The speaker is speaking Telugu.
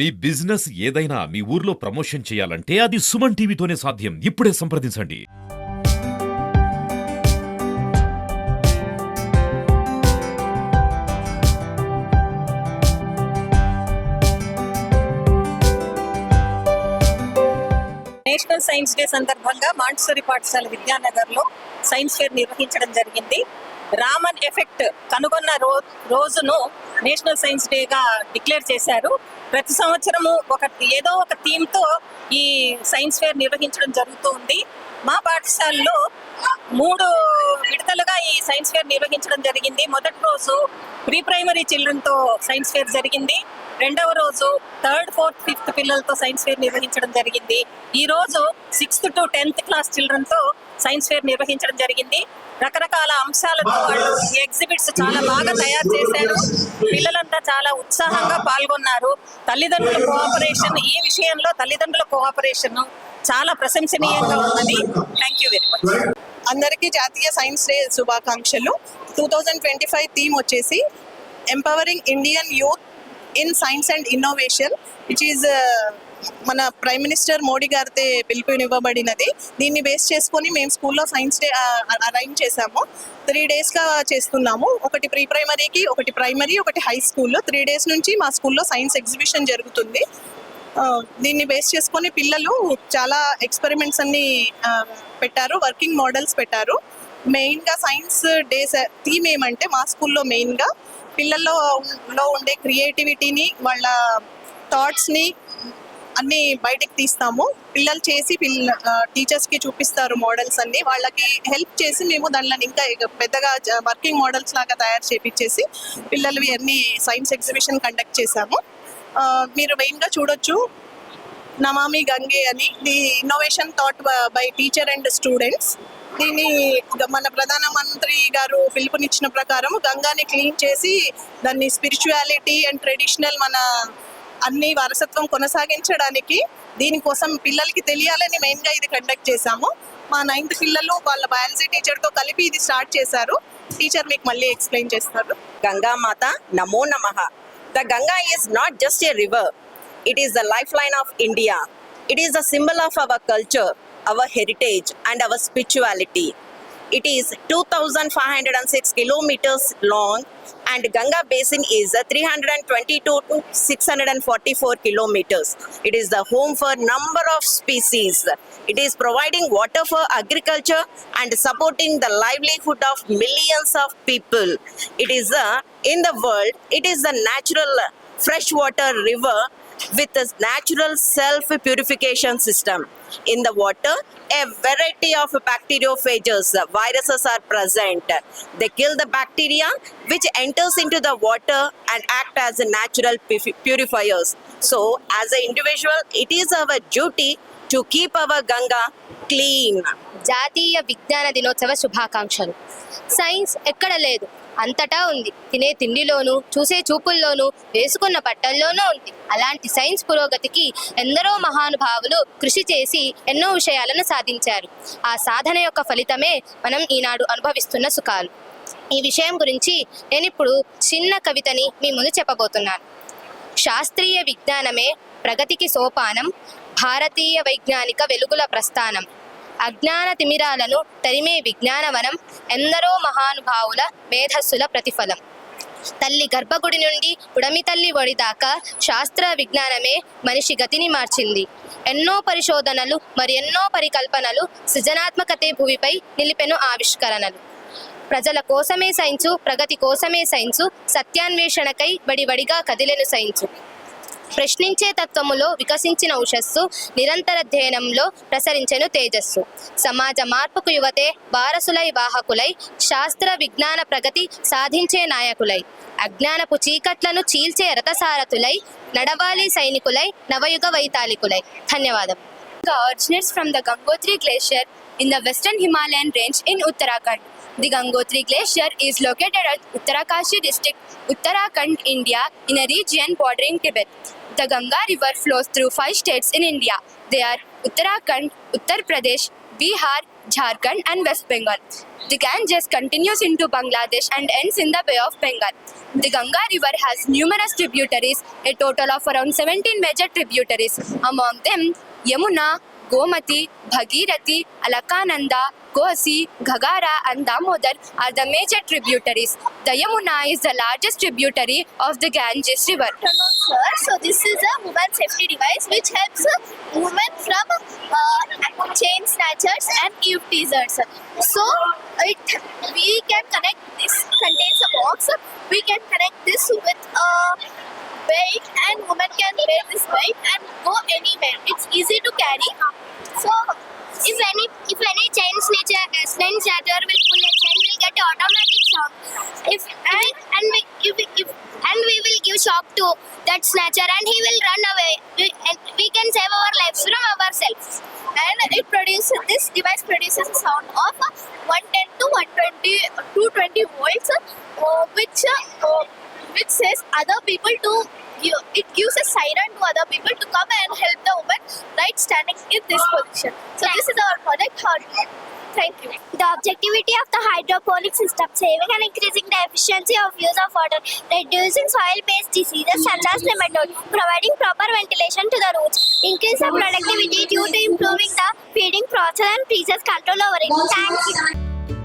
మీ బిజినెస్ ఏదైనా మీ ఊర్లో ప్రమోషన్ చేయాలంటే అది సుమన్ టీవీతోనే సాధ్యం. ఇప్పుడే సంప్రదించండి. నేషనల్ సైన్స్ డే సందర్భంగా మాంటిసరీ పాఠశాల విద్యానగర్లో సైన్స్ ఫేర్ నిర్వహించడం జరిగింది. రామన్ ఎఫెక్ట్ కనుగొన్న రోజును నేషనల్ సైన్స్ డే గా డిక్లేర్ చేశారు. ప్రతి సంవత్సరము ఒక ఏదో ఒక థీమ్తో ఈ సైన్స్ ఫేర్ నిర్వహించడం జరుగుతూ ఉంది. మా పాఠశాలలో మూడు విడతలుగా ఈ సైన్స్ ఫేర్ నిర్వహించడం జరిగింది. మొదటి రోజు ప్రీ ప్రైమరీ చిల్డ్రన్తో సైన్స్ ఫేర్ జరిగింది. రెండవ రోజు థర్డ్ ఫోర్త్ ఫిఫ్త్ పిల్లలతో సైన్స్ ఫేర్ నిర్వహించడం జరిగింది. ఈ రోజు సిక్స్త్ టు టెన్త్ క్లాస్ చిల్డ్రన్తో సైన్స్ ఫేర్ నిర్వహించడం జరిగింది. రకరకాల అంశాలతో వాళ్ళు ఎగ్జిబిట్స్ చాలా బాగా తయారు చేశారు. పిల్లలంతా చాలా ఉత్సాహంగా పాల్గొన్నారు. తల్లిదండ్రుల కోఆపరేషన్ ఈ విషయంలో తల్లిదండ్రుల కోఆపరేషన్ చాలా ప్రశంసనీయంగా ఉన్నది. థ్యాంక్ యూ వెరీ మచ్ అందరికీ జాతీయ సైన్స్ డే శుభాకాంక్షలు. Two thousand twenty five theme వచ్చేసి empowering Indian youth in science and innovation which is మన ప్రైమ్ మినిస్టర్ మోడీ గారితే పిలుపునివ్వబడినది దీన్ని బేస్ చేసుకొని మేము స్కూల్లో సైన్స్ డే అరేంజ్ చేశాము. త్రీ డేస్గా చేస్తున్నాము. ఒకటి ప్రీ ప్రైమరీకి ఒకటి ప్రైమరీ ఒకటి హై స్కూల్లో త్రీ డేస్ నుంచి మా స్కూల్లో సైన్స్ ఎగ్జిబిషన్ జరుగుతుంది. దీన్ని బేస్ చేసుకొని పిల్లలు చాలా ఎక్స్పెరిమెంట్స్ అన్ని పెట్టారు. వర్కింగ్ మోడల్స్ పెట్టారు. మెయిన్గా సైన్స్ డేస్ థీమ్ ఏమంటే మా స్కూల్లో మెయిన్గా పిల్లల్లో ఉండే క్రియేటివిటీని వాళ్ళ థాట్స్ని అన్ని బయటకు తీస్తాము. పిల్లలు చేసి పిల్ల టీచర్స్కి చూపిస్తారు మోడల్స్ అన్ని. వాళ్ళకి హెల్ప్ చేసి మేము దానిలో ఇంకా ఇక పెద్దగా వర్కింగ్ మోడల్స్ లాగా తయారు చేపించేసి పిల్లలు అన్ని సైన్స్ ఎగ్జిబిషన్ కండక్ట్ చేశాము. మీరు మెయిన్గా చూడొచ్చు. నమామి గంగే అని the innovation thought by teacher and students దీన్ని మన ప్రధానమంత్రి గారు పిలుపునిచ్చిన ప్రకారం గంగాని క్లీన్ చేసి దాన్ని స్పిరిచువాలిటీ అండ్ ట్రెడిషనల్ మన అన్ని వారసత్వం కొనసాగించడానికి దీనికోసం పిల్లలకి తెలియాలని మెయిన్గా ఇది కండక్ట్ చేశాము. మా నైన్త్ పిల్లలు వాళ్ళ బయాలజీ టీచర్తో కలిపి ఇది స్టార్ట్ చేశారు. టీచర్ మీకు మళ్ళీ ఎక్స్ప్లెయిన్ చేస్తారు. గంగామాత నమో నమ the Ganga is not just a river it is the lifeline of India it is the symbol of our culture our heritage and our spirituality It is 2,506 kilometers long, and Ganga Basin is uh, 322 to 644 kilometers. It is the home for number of species. It is providing water for agriculture and supporting the livelihood of millions of people. It is uh, in the world. It is the natural freshwater river with a natural self purification system. In the water, a variety of bacteriophages, viruses are present. They kill the bacteria which enters into the water and act as a natural purifiers. So, as an individual, it is our duty to keep our Ganga clean జాతీయ విజ్ఞాన దినోత్సవ శుభాకాంక్షలు సైన్స్ ఎక్కడ లేదు అంతటా ఉంది. తినే తిండిలోనూ చూసే చూపుల్లోనూ వేసుకున్న బట్టల్లోనూ ఉంది. అలాంటి సైన్స్ పురోగతికి ఎందరో మహానుభావులు కృషి చేసి ఎన్నో విషయాలను సాధించారు. ఆ సాధన యొక్క ఫలితమే మనం ఈనాడు అనుభవిస్తున్న సుఖాలు. ఈ విషయం గురించి నేను ఇప్పుడు చిన్న కవితని మీ ముందు చెప్పబోతున్నాను. శాస్త్రీయ విజ్ఞానమే ప్రగతికి సోపానం భారతీయ వైజ్ఞానిక వెలుగుల ప్రస్థానం. అజ్ఞాన తిమిరాలను తరిమే విజ్ఞానవనం ఎందరో మహానుభావుల మేధస్సుల ప్రతిఫలం. తల్లి గర్భగుడి నుండి ఉడమి తల్లి ఒడిదాకా శాస్త్ర విజ్ఞానమే మనిషి గతిని మార్చింది. ఎన్నో పరిశోధనలు మరి ఎన్నో పరికల్పనలు సృజనాత్మకతే భూమిపై నిలిపెను ఆవిష్కరణలు. ప్రజల కోసమే సైన్సు ప్రగతి కోసమే సైన్సు సత్యాన్వేషణకై వడివడిగా కదిలెను సైన్సు. ప్రశ్నించే తత్వములో వికసించిన ఉషస్సు నిరంతర ధ్యయనంలో ప్రసరించెను తేజస్సు. సమాజ మార్పుకు యువతే వారసులై వాహకులై శాస్త్ర విజ్ఞాన ప్రగతి సాధించే నాయకులై అజ్ఞానపు చీకట్లను చీల్చే రథసారథులై నడవాలి సైనికులై నవయుగ వైతాళికులై. ధన్యవాదం. Originates from the Gangotri Glacier in the western Himalayan range in Uttarakhand. The Gangotri Glacier is located at Uttarakashi district, Uttarakhand, India, in a region bordering Tibet. The Ganga River flows through five states in India. They are Uttarakhand, Uttar Pradesh, Bihar, Jharkhand, and West Bengal. The Ganges continues into Bangladesh and ends in the Bay of Bengal. The Ganga River has numerous tributaries, a total of around 17 major tributaries. Among them, Yamuna, Gomati, Bhagirathi, Alakananda, Kosi, Ghagara, and Damodar are the major tributaries. The Yamuna is the largest tributary of the Ganges River. So this is a woman safety device which helps uh, women from uh, chain snatchers and eve teasers. So it we can connect this contains a box. We can connect this with a weight and woman can wear this weight and go anywhere. It's easy to carry. So if any if any chain snatcher chain snatcher will pull a chain, will get automatic shock. If and and we if, if and we will give shock to that snatcher and he will run away. We, and we can save our lives from ourselves. And it produces this device produces a sound of 110 to 120 220 volts, uh, which uh, which says other people to it gives a siren to other people to come and help the woman right standing in this position. So this is our product. Thank you. The objectivity of the hydroponic system saving and increasing the efficiency of use of water, reducing soil-based diseases such as nematode, providing proper ventilation to the roots, increase the productivity due to improving the feeding process and precise control over it. Thank you.